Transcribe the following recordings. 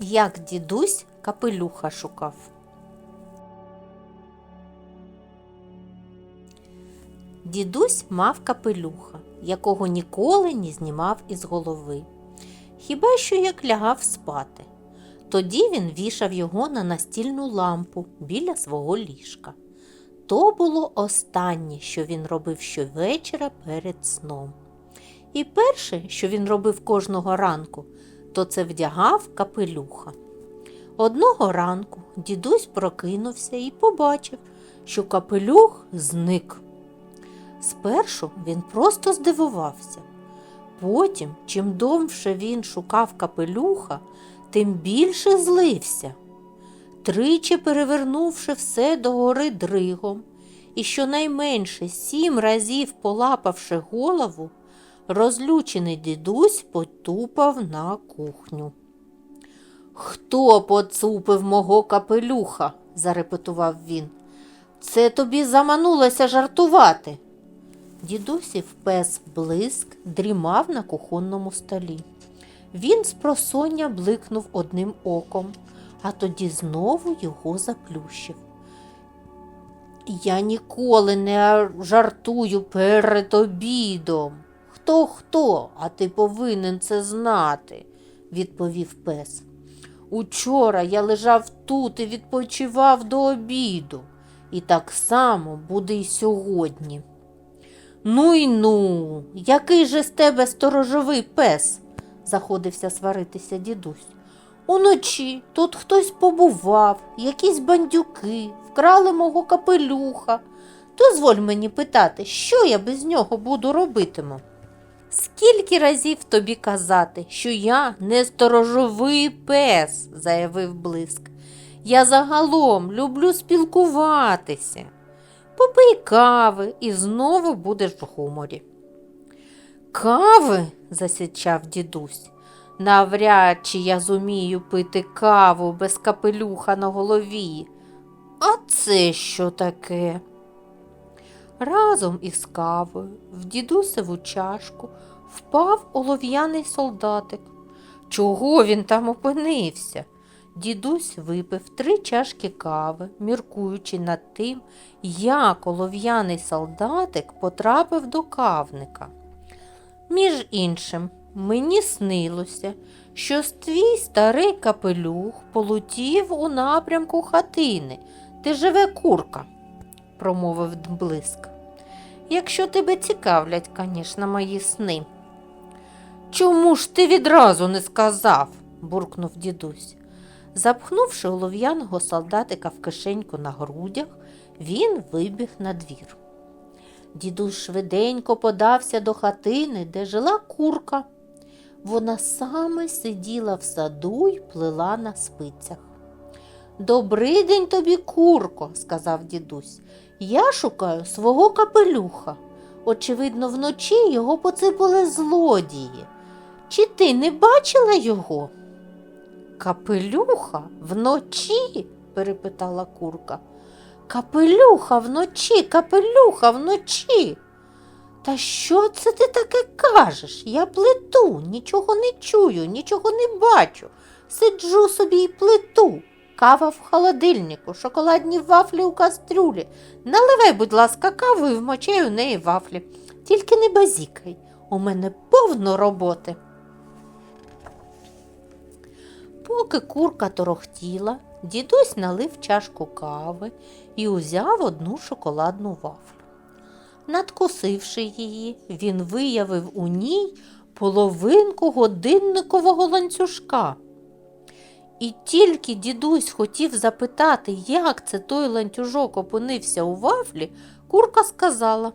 Як дідусь капелюха шукав. Дідусь мав капелюха, якого ніколи не знімав із голови. Хіба що як лягав спати. Тоді він вішав його на настільну лампу біля свого ліжка. То було останнє, що він робив щовечора перед сном. І перше, що він робив кожного ранку, то це вдягав капелюха. Одного ранку дідусь прокинувся і побачив, що капелюх зник. Спершу він просто здивувався. Потім, чим довше він шукав капелюха, тим більше злився. Тричі перевернувши все догори дригом, і щонайменше сім разів полапавши голову, розлючений дідусь потупав на кухню. Хто поцупив мого капелюха? зарепетував він. Це тобі заманулося жартувати. Дідусів пес блиск дрімав на кухонному столі. Він з просоння бликнув одним оком, а тоді знову його заплющив. Я ніколи не жартую перед обідом. Хто хто, а ти повинен це знати, відповів пес. Учора я лежав тут і відпочивав до обіду, і так само буде й сьогодні. Ну й ну, який же з тебе сторожовий пес? заходився сваритися дідусь. Уночі тут хтось побував, якісь бандюки, вкрали мого капелюха. Дозволь мені питати, що я без нього буду робитиму. Скільки разів тобі казати, що я не сторожовий пес, заявив блиск. Я загалом люблю спілкуватися. Попий кави і знову будеш в гуморі. Кави? засичав дідусь. Навряд чи я зумію пити каву без капелюха на голові. А це що таке? Разом із кавою в дідусеву чашку впав олов'яний солдатик. Чого він там опинився? Дідусь випив три чашки кави, міркуючи над тим, як олов'яний солдатик потрапив до кавника. Між іншим, мені снилося, що твій старий капелюх полетів у напрямку хатини, де живе курка, промовив блиск. Якщо тебе цікавлять, звісно, мої сни. Чому ж ти відразу не сказав? буркнув дідусь. Запхнувши олов'яного солдатика в кишеньку на грудях, він вибіг на двір. Дідусь швиденько подався до хатини, де жила курка. Вона саме сиділа в саду й плела на спицях. Добрий день тобі, курко, сказав дідусь. Я шукаю свого капелюха. Очевидно, вночі його поципали злодії. Чи ти не бачила його? Капелюха вночі? перепитала курка. Капелюха вночі, капелюха вночі. Та що це ти таке кажеш? Я плету, нічого не чую, нічого не бачу. Сиджу собі й плету. Кава в холодильнику, шоколадні вафлі у кастрюлі. Наливай, будь ласка, каву і вмочай у неї вафлі. Тільки не базікай. У мене повно роботи. Поки курка торохтіла, дідусь налив чашку кави і узяв одну шоколадну вафлю. Надкусивши її, він виявив у ній половинку годинникового ланцюжка. І тільки дідусь хотів запитати, як це той ланцюжок опинився у вафлі, курка сказала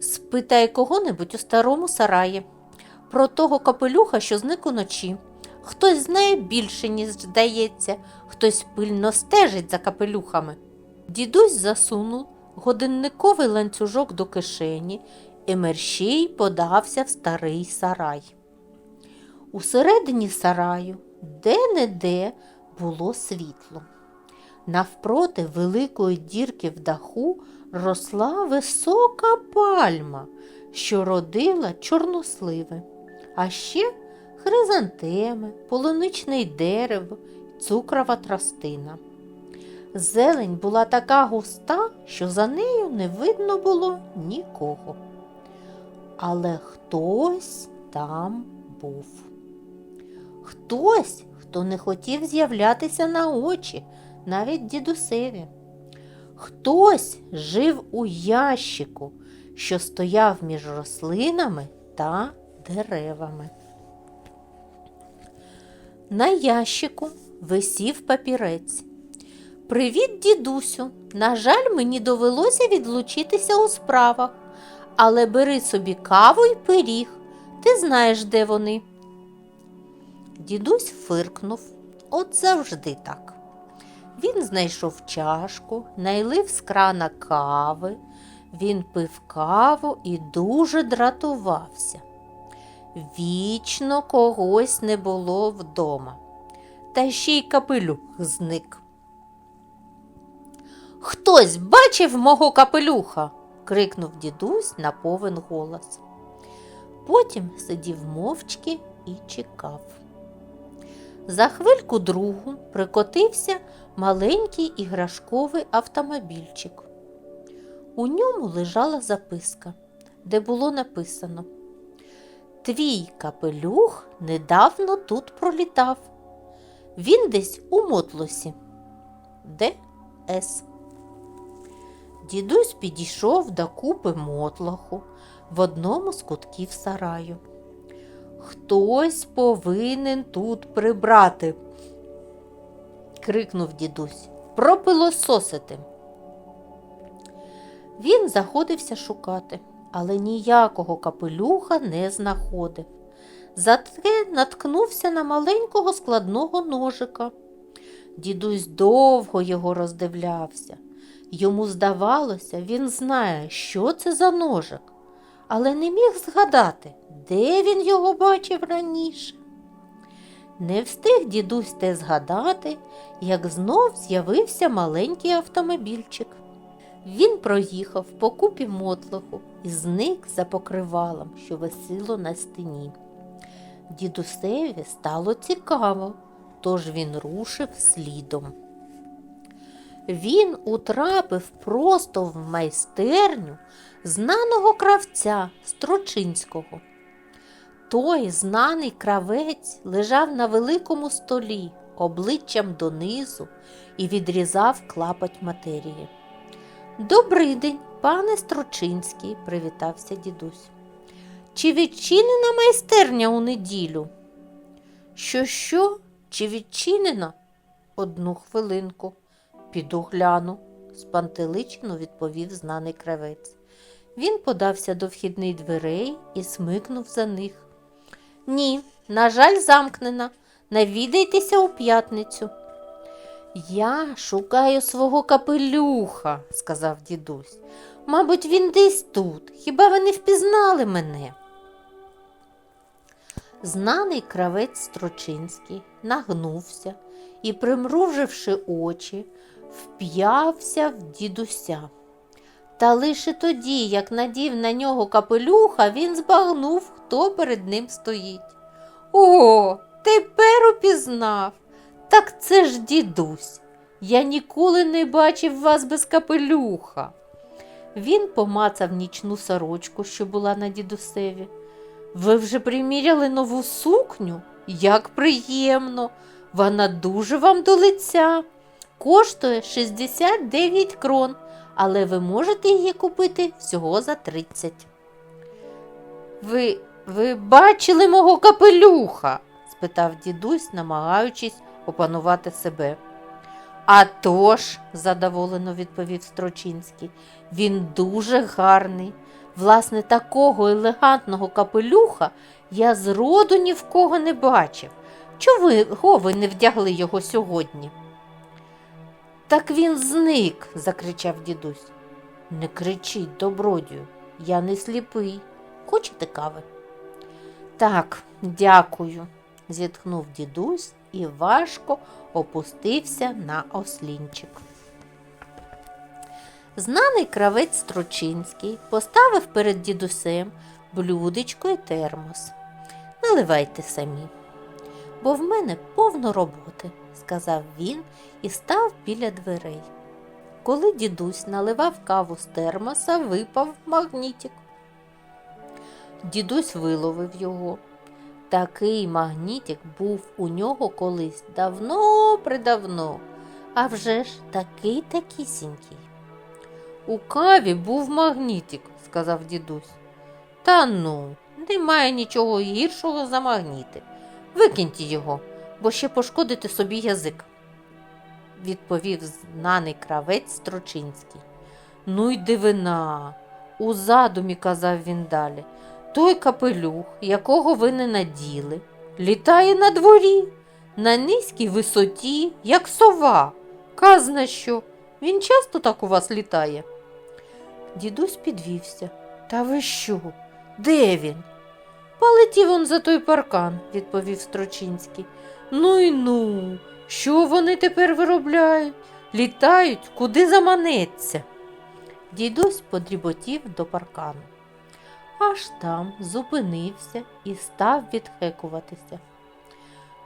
Спитай кого-небудь у старому сараї про того капелюха, що зник уночі. Хтось знає більше, ніж здається, хтось пильно стежить за капелюхами. Дідусь засунув годинниковий ланцюжок до кишені і мерщій подався в старий сарай. Усередині сараю де-не-де було світло. Навпроти великої дірки в даху росла висока пальма, що родила чорносливи. А ще хризантеми, полуничне дерево, цукрова тростина. Зелень була така густа, що за нею не видно було нікого. Але хтось там був. Хтось, хто не хотів з'являтися на очі, навіть дідусеві. Хтось жив у ящику, що стояв між рослинами та деревами. На ящику висів папірець. Привіт, дідусю. На жаль, мені довелося відлучитися у справах, але бери собі каву й пиріг. Ти знаєш, де вони. Дідусь фиркнув, от завжди так. Він знайшов чашку, найлив з крана кави. Він пив каву і дуже дратувався. Вічно когось не було вдома, та ще й капелюх зник. Хтось бачив мого капелюха. крикнув дідусь на повен голос. Потім сидів мовчки і чекав. За хвильку другу прикотився маленький іграшковий автомобільчик. У ньому лежала записка, де було написано Твій капелюх недавно тут пролітав. Він десь у мотлосі. Де С. Дідусь підійшов до купи мотлоху в одному з кутків сараю. Хтось повинен тут прибрати, крикнув дідусь. Пропилососити. Він заходився шукати, але ніякого капелюха не знаходив. Зате наткнувся на маленького складного ножика. Дідусь довго його роздивлявся. Йому здавалося, він знає, що це за ножик, але не міг згадати, де він його бачив раніше. Не встиг дідусь те згадати, як знов з'явився маленький автомобільчик. Він проїхав по купі мотлоху і зник за покривалом, що висило на стіні. Дідусеві стало цікаво, тож він рушив слідом. Він утрапив просто в майстерню знаного кравця Строчинського. Той знаний кравець лежав на великому столі, обличчям донизу і відрізав клапоть матерії. Добрий день, пане Строчинський, привітався дідусь. Чи відчинена майстерня у неділю? Що, що? Чи відчинена? Одну хвилинку. Піду гляну, спантеличено відповів знаний кравець. Він подався до вхідних дверей і смикнув за них. Ні, на жаль, замкнена. Навідайтеся у п'ятницю. Я шукаю свого капелюха, сказав дідусь. Мабуть, він десь тут. Хіба ви не впізнали мене? Знаний кравець Строчинський нагнувся і, примруживши очі, вп'явся в дідуся. Та лише тоді, як надів на нього капелюха, він збагнув, хто перед ним стоїть. О, тепер упізнав. Так це ж дідусь. Я ніколи не бачив вас без капелюха. Він помацав нічну сорочку, що була на дідусеві. Ви вже приміряли нову сукню? Як приємно! Вона дуже вам до лиця. Коштує 69 крон, але ви можете її купити всього за 30. Ви, ви бачили мого капелюха? спитав дідусь, намагаючись опанувати себе. «А тож», – задоволено відповів Строчинський, він дуже гарний. Власне, такого елегантного капелюха я зроду ні в кого не бачив. Чого ви не вдягли його сьогодні? Так він зник, закричав дідусь. Не кричіть, добродію, я не сліпий. Хочете кави? Так, дякую, зітхнув дідусь і важко опустився на ослінчик. Знаний кравець Строчинський поставив перед дідусем блюдечко і термос. наливайте самі. Бо в мене повно роботи, сказав він і став біля дверей. Коли дідусь наливав каву з термоса, випав магнітик. Дідусь виловив його. Такий магнітик був у нього колись давно-предавно, а вже ж такий такісінький. У каві був магнітик, сказав дідусь. Та ну, немає нічого гіршого за магніти. Викиньте його, бо ще пошкодите собі язик, відповів знаний кравець Строчинський. Ну й дивина. У задумі, казав він далі. Той капелюх, якого ви не наділи, літає на дворі, на низькій висоті, як сова. Казна що, він часто так у вас літає. Дідусь підвівся. Та ви що? Де він? Полетів он за той паркан, відповів Строчинський. Ну й ну, що вони тепер виробляють? Літають, куди заманеться. Дідусь подріботів до паркану. Аж там зупинився і став відхекуватися.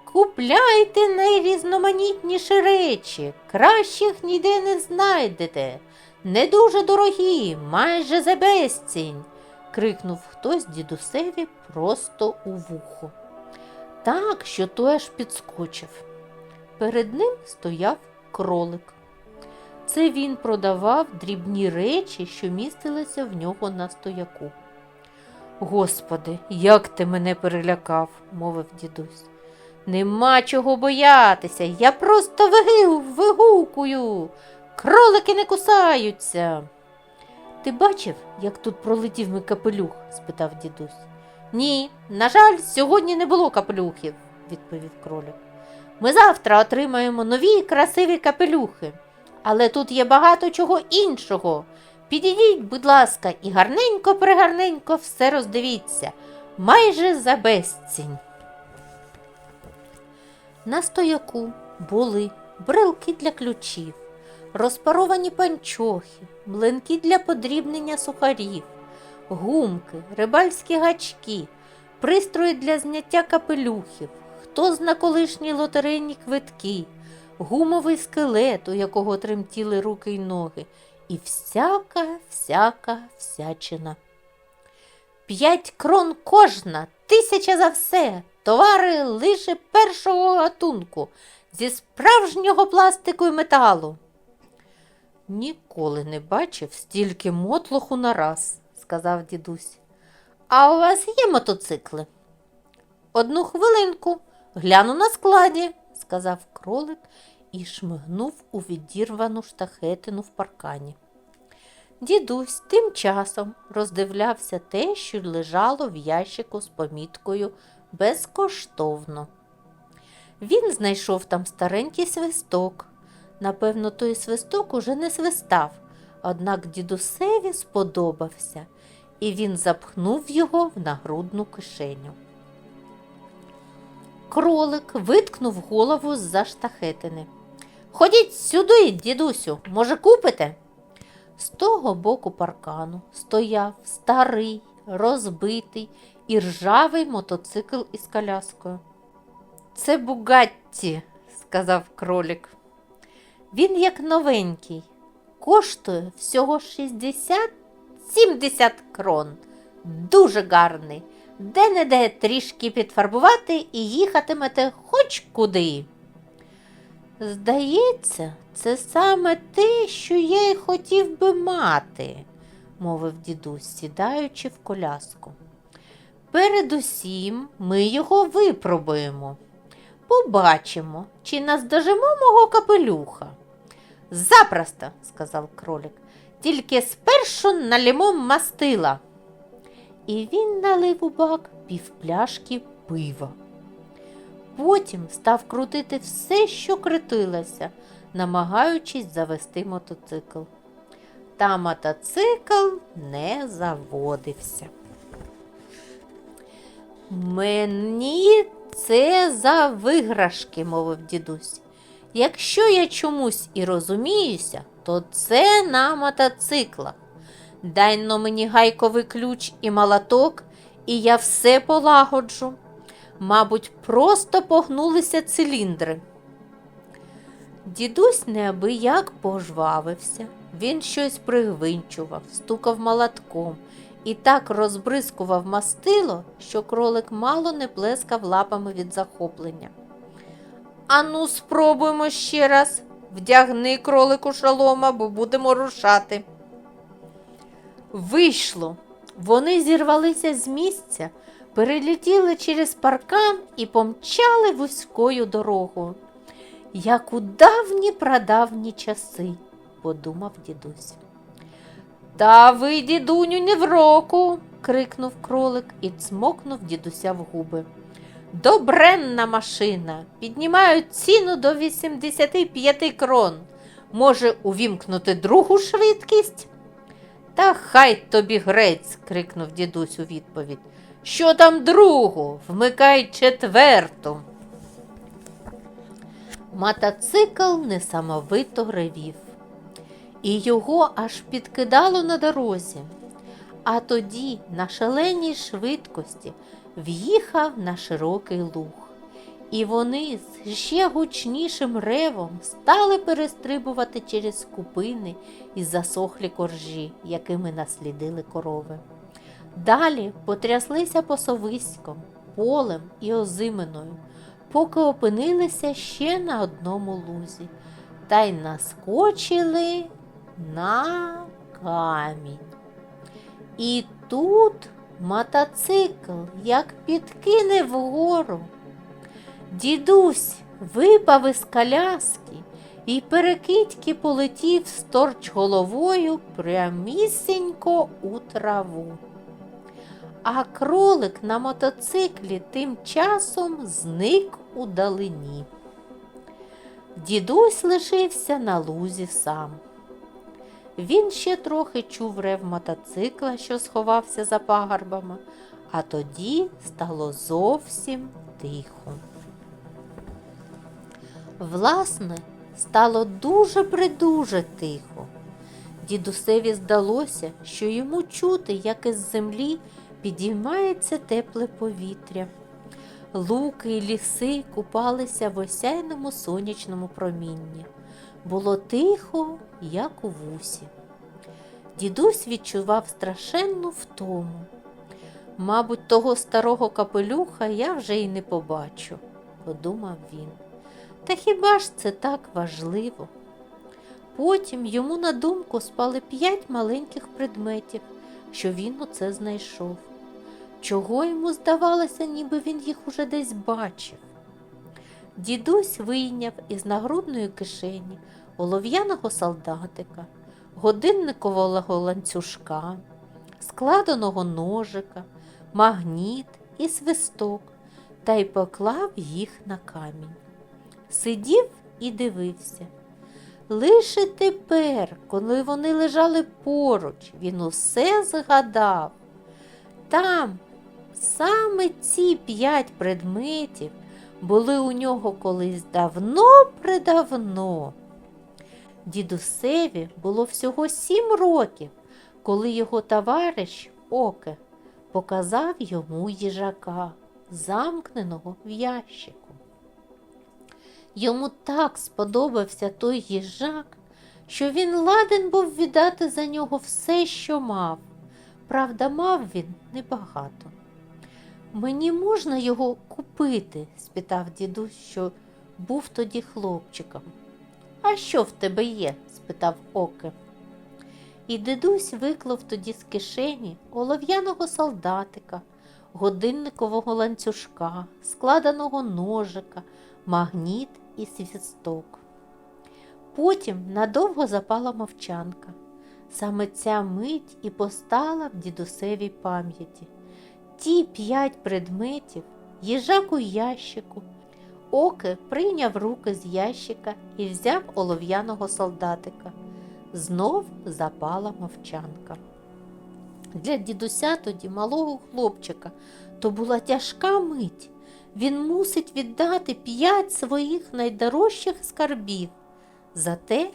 Купляйте найрізноманітніші речі, кращих ніде не знайдете. Не дуже дорогі, майже за безцінь, крикнув хтось дідусеві просто у вухо. Так, що той аж підскочив. Перед ним стояв кролик. Це він продавав дрібні речі, що містилися в нього на стояку. Господи, як ти мене перелякав, мовив дідусь. Нема чого боятися, я просто вигукую. Кролики не кусаються. Ти бачив, як тут пролетів мій капелюх? спитав дідусь. Ні, на жаль, сьогодні не було капелюхів, відповів кролик. Ми завтра отримаємо нові красиві капелюхи, але тут є багато чого іншого. Підійдіть, будь ласка, і гарненько пригарненько все роздивіться, майже за безцінь. На стояку були брелки для ключів, розпаровані панчохи, млинки для подрібнення сухарів, гумки, рибальські гачки, пристрої для зняття капелюхів, хто зна колишні лотерейні квитки, гумовий скелет, у якого тремтіли руки й ноги, і всяка, всяка всячина. П'ять крон кожна, тисяча за все, товари лише першого гатунку, зі справжнього пластику і металу. Ніколи не бачив стільки мотлоху на раз, сказав дідусь. А у вас є мотоцикли? Одну хвилинку, гляну на складі, сказав кролик і шмигнув у відірвану штахетину в паркані. Дідусь тим часом роздивлявся те, що лежало в ящику з поміткою безкоштовно. Він знайшов там старенький свисток. Напевно, той свисток уже не свистав, однак дідусеві сподобався, і він запхнув його в нагрудну кишеню. Кролик виткнув голову з-за штахетини. Ходіть сюди, дідусю, може, купите? З того боку паркану стояв старий, розбитий і ржавий мотоцикл із коляскою. Це Бугатті, сказав кролик. Він як новенький, коштує всього 60-70 крон. Дуже гарний. Де-не-де трішки підфарбувати і їхатимете хоч куди. Здається, це саме те, що я й хотів би мати, мовив дідусь, сідаючи в коляску. Передусім ми його випробуємо. Побачимо, чи наздожимо мого капелюха. Запросто, сказав кролик, тільки спершу налімо мастила. І він налив у бак півпляшки пива. Потім став крутити все, що крутилося, намагаючись завести мотоцикл. Та мотоцикл не заводився. Мені це за виграшки, мовив дідусь. Якщо я чомусь і розуміюся, то це на мотоциклах. Дай но мені гайковий ключ і молоток, і я все полагоджу. Мабуть, просто погнулися циліндри. Дідусь неабияк пожвавився. Він щось пригвинчував, стукав молотком і так розбризкував мастило, що кролик мало не плескав лапами від захоплення. Ану, спробуємо ще раз. Вдягни кролику шолома, бо будемо рушати. Вийшло. Вони зірвалися з місця, перелетіли через паркан і помчали вузькою дорогою. Як у давні прадавні часи, подумав дідусь. Та ви, дідуню, не в року. крикнув кролик і цмокнув дідуся в губи. Добренна машина. Піднімають ціну до 85 крон. Може, увімкнути другу швидкість? Та хай тобі грець, крикнув дідусь у відповідь. Що там другу? Вмикай четверту. Мотоцикл несамовито ревів, і його аж підкидало на дорозі. А тоді на шаленій швидкості в'їхав на широкий луг, і вони з ще гучнішим ревом стали перестрибувати через купини і засохлі коржі, якими наслідили корови. Далі потряслися посовиськом, полем і озиминою, поки опинилися ще на одному лузі, та й наскочили на камінь. І тут мотоцикл як підкине вгору. Дідусь випав із коляски і перекидьки полетів сторч головою прямісінько у траву. А кролик на мотоциклі тим часом зник у далині. Дідусь лишився на лузі сам. Він ще трохи чув рев мотоцикла, що сховався за пагорбами, а тоді стало зовсім тихо. Власне, стало дуже придуже тихо. Дідусеві здалося, що йому чути, як із землі підіймається тепле повітря. Луки і ліси купалися в осяйному сонячному промінні. Було тихо, як у вусі. Дідусь відчував страшенну втому. Мабуть, того старого капелюха я вже й не побачу, подумав він. Та хіба ж це так важливо? Потім йому на думку спали п'ять маленьких предметів, що він оце знайшов. Чого йому здавалося, ніби він їх уже десь бачив. Дідусь вийняв із нагрудної кишені олов'яного солдатика, годинникового ланцюжка, складеного ножика, магніт і свисток та й поклав їх на камінь. Сидів і дивився. Лише тепер, коли вони лежали поруч, він усе згадав. Там саме ці п'ять предметів були у нього колись давно-предавно. Дідусеві було всього сім років, коли його товариш Оке показав йому їжака, замкненого в ящику. Йому так сподобався той їжак, що він ладен був віддати за нього все, що мав. Правда, мав він небагато. Мені можна його купити? спитав дідусь, що був тоді хлопчиком. А що в тебе є? спитав Оке. І дідусь виклав тоді з кишені олов'яного солдатика, годинникового ланцюжка, складеного ножика, магніт і свісток. Потім надовго запала мовчанка. Саме ця мить і постала в дідусевій пам'яті. Ті п'ять предметів, їжак у ящику. Оке прийняв руки з ящика і взяв олов'яного солдатика. Знов запала мовчанка. Для дідуся тоді малого хлопчика то була тяжка мить. Він мусить віддати п'ять своїх найдорожчих скарбів. Зате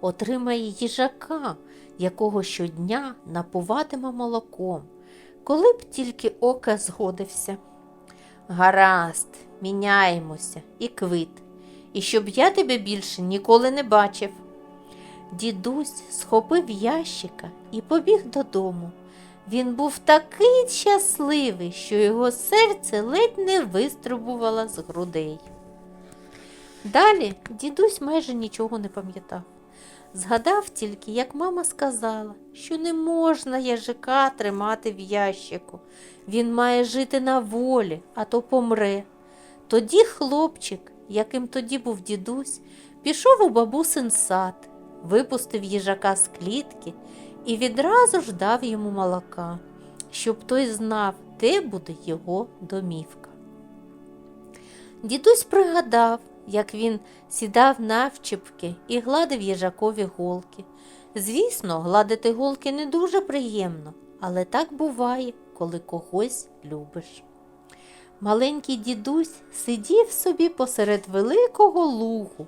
отримає їжака, якого щодня напуватиме молоком, коли б тільки ока згодився. Гаразд, міняємося і квит, і щоб я тебе більше ніколи не бачив. Дідусь схопив ящика і побіг додому. Він був такий щасливий, що його серце ледь не вистрибувало з грудей. Далі дідусь майже нічого не пам'ятав. Згадав тільки, як мама сказала, що не можна яжика тримати в ящику. Він має жити на волі, а то помре. Тоді хлопчик, яким тоді був дідусь, пішов у бабусин сад, випустив їжака з клітки і відразу ж дав йому молока, щоб той знав, де буде його домівка. Дідусь пригадав, як він сідав навчіпки і гладив їжакові голки. Звісно, гладити голки не дуже приємно, але так буває, коли когось любиш. Маленький дідусь сидів собі посеред великого лугу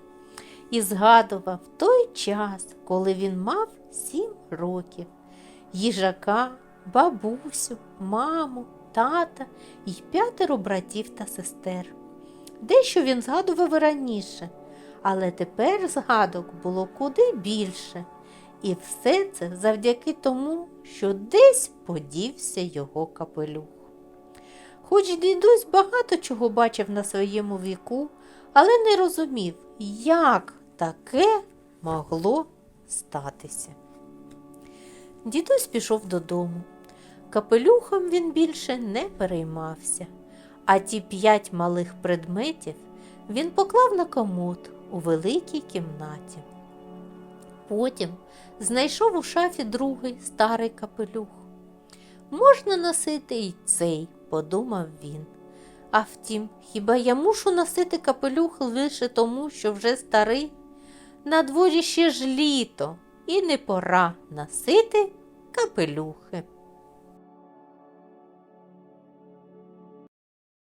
і згадував той час, коли він мав сім років. Їжака, бабусю, маму, тата і п'ятеро братів та сестер. Дещо він згадував раніше, але тепер згадок було куди більше. І все це завдяки тому, що десь подівся його капелюх. Хоч дідусь багато чого бачив на своєму віку, але не розумів, як таке могло статися. Дідусь пішов додому. Капелюхом він більше не переймався, а ті п'ять малих предметів він поклав на комод у великій кімнаті. Потім знайшов у шафі другий старий капелюх. Можна носити й цей, подумав він. А втім, хіба я мушу носити капелюх лише тому, що вже старий? На дворі ще ж літо, і не пора носити капелюхи.